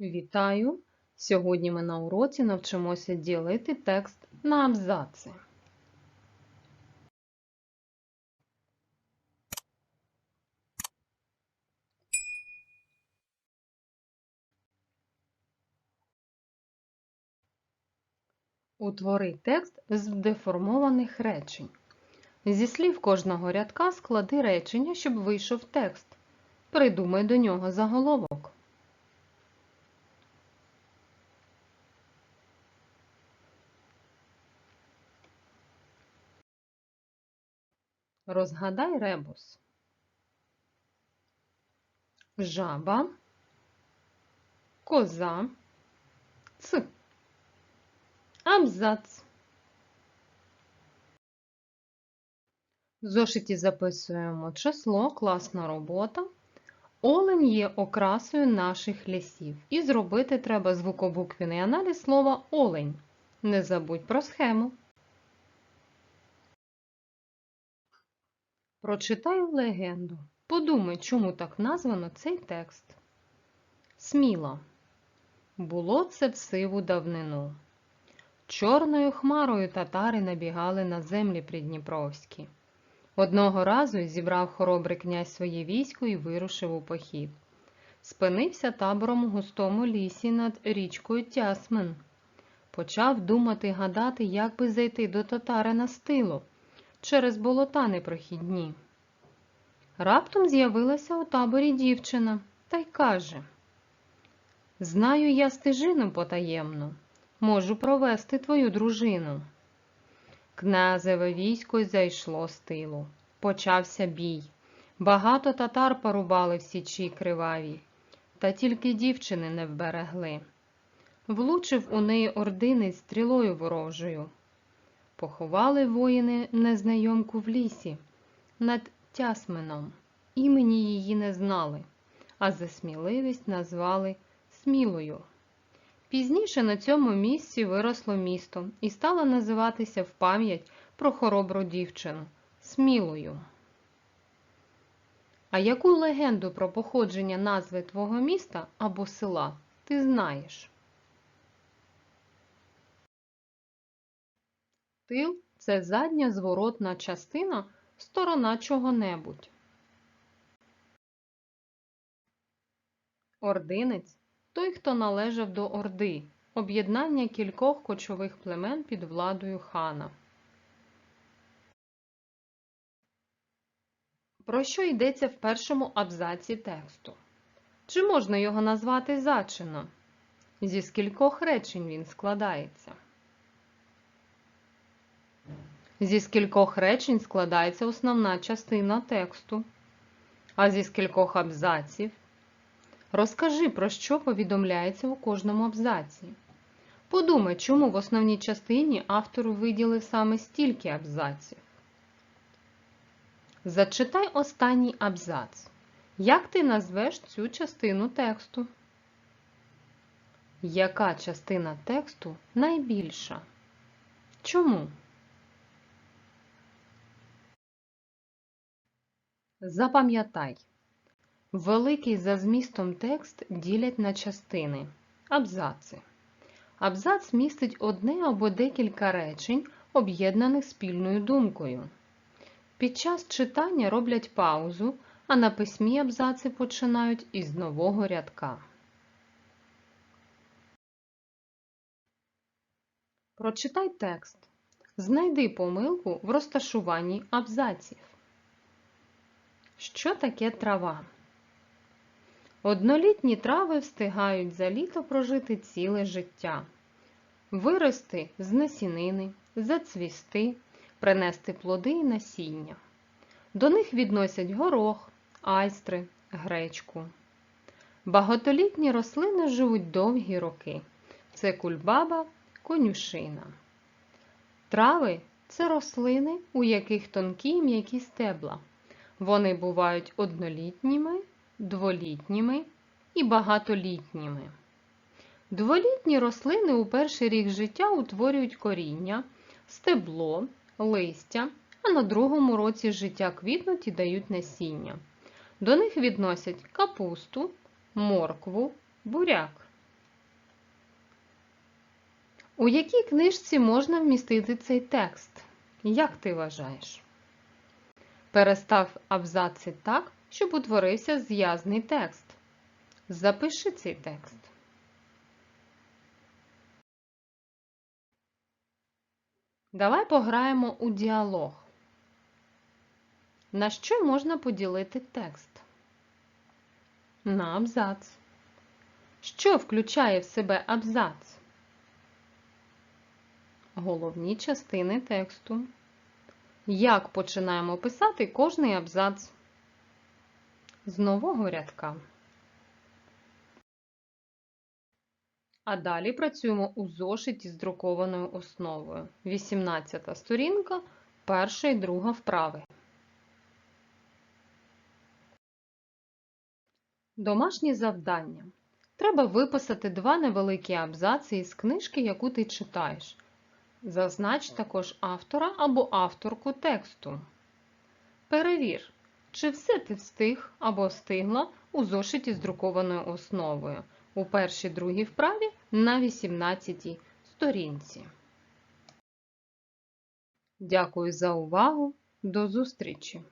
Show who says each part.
Speaker 1: Вітаю! Сьогодні ми на уроці навчимося ділити текст на абзаци. Утвори текст з деформованих речень. Зі слів кожного рядка склади речення, щоб вийшов текст. Придумай до нього заголовок. Розгадай ребус. Жаба, коза, ц. Абзац. В зошиті записуємо число, класна робота. Олень є окрасою наших лісів. І зробити треба звукобуквений аналіз слова олень. Не забудь про схему. Прочитай легенду. Подумай, чому так названо цей текст. Сміло. Було це в сиву давнину. Чорною хмарою татари набігали на землі придніпровські. Одного разу зібрав хоробрий князь своє військо і вирушив у похід. Спинився табором у густому лісі над річкою Тясмен. Почав думати гадати, як би зайти до татарина з тилу через болота непрохідні. Раптом з'явилася у таборі дівчина та й каже Знаю я стежину потаємну, можу провести твою дружину. Князеве військо зайшло з тилу. Почався бій. Багато татар порубали в січі криваві, та тільки дівчини не вберегли. Влучив у неї ординець стрілою ворожою. Поховали воїни незнайомку в лісі над Тясменом. Імені її не знали, а за сміливість назвали Смілою. Пізніше на цьому місці виросло місто і стало називатися в пам'ять про хоробру дівчину Смілою. А яку легенду про походження назви твого міста або села ти знаєш? Тил це задня зворотна частина, сторона чого-небудь. Ординець той, хто належав до Орди, об'єднання кількох кочових племен під владою хана. Про що йдеться в першому абзаці тексту? Чи можна його назвати зачином? Зі скількох речень він складається? Зі скількох речень складається основна частина тексту, а зі скількох абзаців. Розкажи, про що повідомляється у кожному абзаці. Подумай, чому в основній частині автор виділив саме стільки абзаців. Зачитай останній абзац. Як ти назвеш цю частину тексту? Яка частина тексту найбільша? Чому? Запам'ятай. Великий за змістом текст ділять на частини абзаци. Абзац містить одне або декілька речень, об'єднаних спільною думкою. Під час читання роблять паузу, а на письмі абзаци починають із нового рядка. Прочитай текст. Знайди помилку в розташуванні абзаців. Що таке трава? Однолітні трави встигають за літо прожити ціле життя, вирости з насінини, зацвісти, принести плоди і насіння. До них відносять горох, айстри, гречку. Багатолітні рослини живуть довгі роки. Це кульбаба, конюшина. Трави це рослини, у яких тонкі м'які стебла. Вони бувають однолітніми, дволітніми і багатолітніми. Дволітні рослини у перший рік життя утворюють коріння, стебло, листя, а на другому році життя квітнуть і дають насіння. До них відносять капусту, моркву, буряк. У якій книжці можна вмістити цей текст? Як ти вважаєш? Перестав абзаци так, щоб утворився зв'язний текст. Запиши цей текст. Давай пограємо у діалог. На що можна поділити текст? На абзац. Що включає в себе абзац? Головні частини тексту. Як починаємо писати кожний абзац? З нового рядка. А далі працюємо у зошиті з друкованою основою. 18 сторінка, перша і друга вправи. Домашні завдання. Треба виписати два невеликі абзаци із книжки, яку ти читаєш. Зазнач також автора або авторку тексту. Перевір, чи все ти встиг або встигла у зошиті з друкованою основою у першій другій вправі на 18 сторінці. Дякую за увагу. До зустрічі!